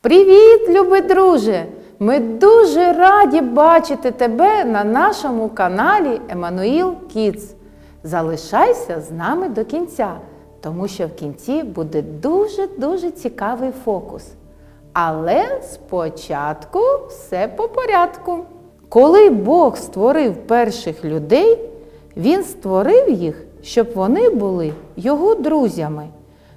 Привіт, любий друже! Ми дуже раді бачити тебе на нашому каналі Еммануїл Кіц. Залишайся з нами до кінця, тому що в кінці буде дуже-дуже цікавий фокус. Але спочатку все по порядку. Коли Бог створив перших людей, Він створив їх, щоб вони були його друзями,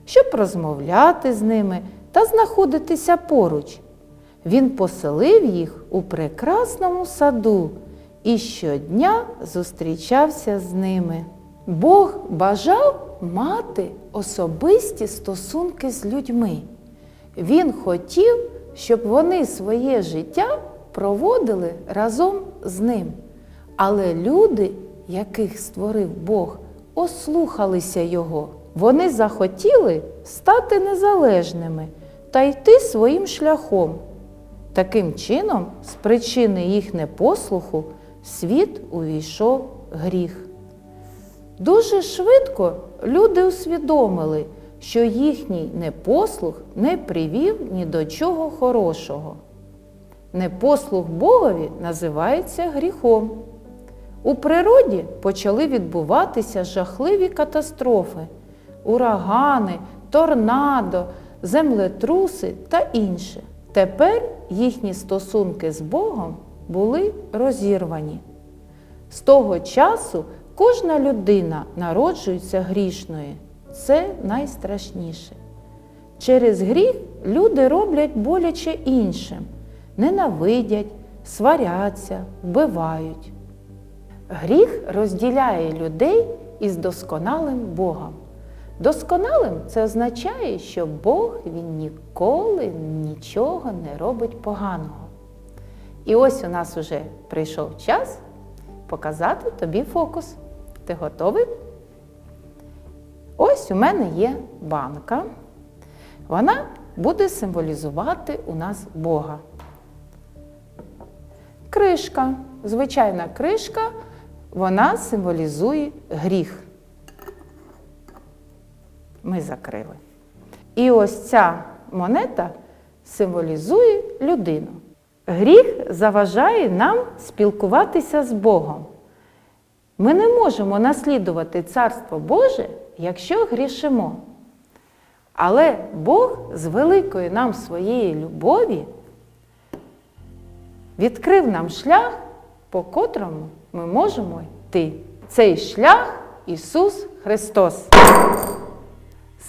щоб розмовляти з ними та знаходитися поруч. Він поселив їх у прекрасному саду і щодня зустрічався з ними. Бог бажав мати особисті стосунки з людьми. Він хотів, щоб вони своє життя проводили разом з ним. Але люди, яких створив Бог, ослухалися його. Вони захотіли стати незалежними та йти своїм шляхом. Таким чином, з причини їх непослуху, світ увійшов гріх. Дуже швидко люди усвідомили, що їхній непослух не привів ні до чого хорошого. Непослух Богові називається гріхом. У природі почали відбуватися жахливі катастрофи, урагани, торнадо, землетруси та інше. Тепер їхні стосунки з Богом були розірвані. З того часу кожна людина народжується грішною. Це найстрашніше. Через гріх люди роблять боляче іншим, ненавидять, сваряться, вбивають. Гріх розділяє людей із досконалим Богом. Досконалим це означає, що Бог він ніколи нічого не робить поганого. І ось у нас вже прийшов час показати тобі фокус. Ти готовий? Ось у мене є банка. Вона буде символізувати у нас Бога. Кришка, звичайна кришка, вона символізує гріх. Ми закрили. І ось ця монета символізує людину. Гріх заважає нам спілкуватися з Богом. Ми не можемо наслідувати Царство Боже, якщо грішимо. Але Бог з великої нам своєї любові відкрив нам шлях, по котрому ми можемо йти. Цей шлях Ісус Христос.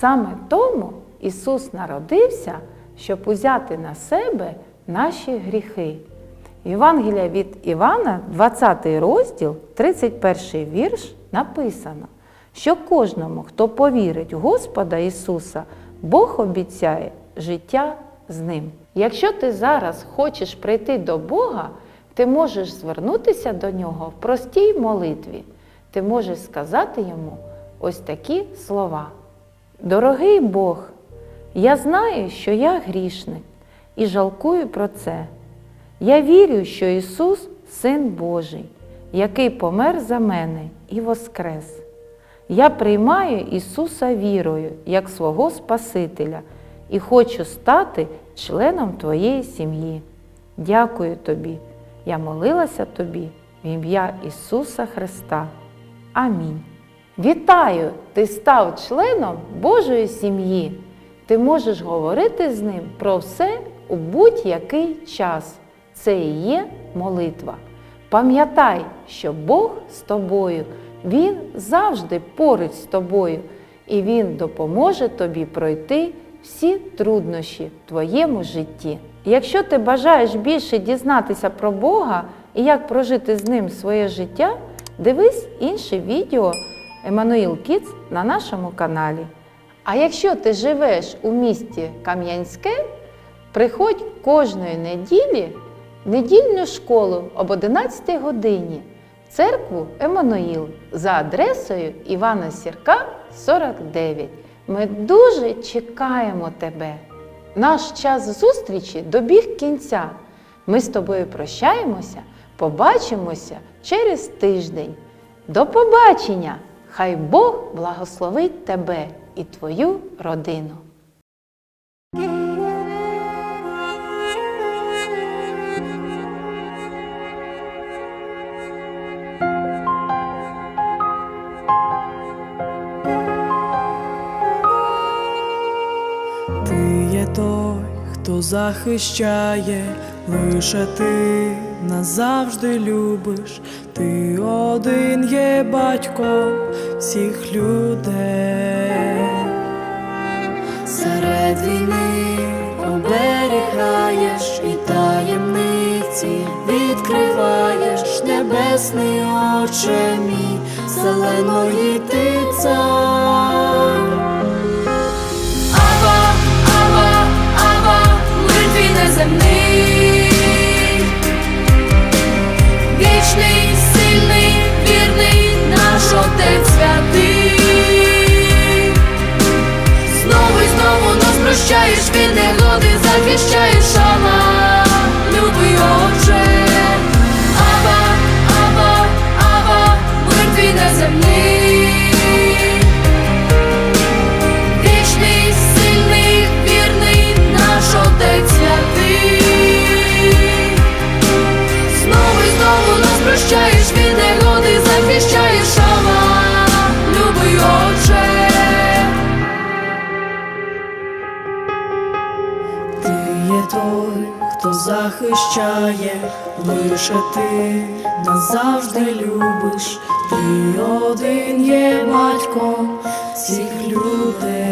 Саме тому Ісус народився, щоб узяти на себе наші гріхи. Євангелія від Івана, 20 розділ, 31 вірш, написано, що кожному, хто повірить в Господа Ісуса, Бог обіцяє життя з ним. Якщо ти зараз хочеш прийти до Бога, ти можеш звернутися до Нього в простій молитві. Ти можеш сказати йому ось такі слова. Дорогий Бог, я знаю, що я грішник і жалкую про це. Я вірю, що Ісус Син Божий, який помер за мене і воскрес. Я приймаю Ісуса вірою як свого Спасителя і хочу стати членом Твоєї сім'ї. Дякую Тобі. Я молилася Тобі в ім'я Ісуса Христа. Амінь. Вітаю! Ти став членом Божої сім'ї. Ти можеш говорити з ним про все у будь-який час. Це і є молитва. Пам'ятай, що Бог з тобою, Він завжди поруч з тобою, і Він допоможе тобі пройти всі труднощі в твоєму житті. Якщо ти бажаєш більше дізнатися про Бога і як прожити з ним своє життя, дивись інше відео Еммануїл Кіц на нашому каналі. А якщо ти живеш у місті Кам'янське, приходь кожної неділі в недільну школу об 11 годині в церкву Еммануїл за адресою Івана Сірка, 49. Ми дуже чекаємо тебе. Наш час зустрічі добіг кінця. Ми з тобою прощаємося, побачимося через тиждень. До побачення! Хай Бог благословить тебе і твою родину. Ти є той, хто захищає, лише ти назавжди любиш, ти один є батьком всіх людей. Серед війни оберігаєш і таємниці відкриваєш небесний очі мій, зеленої ти прощаєш від негоди, захищаєш Ава, захищає, лише ти назавжди любиш, ти один є батько всіх людей.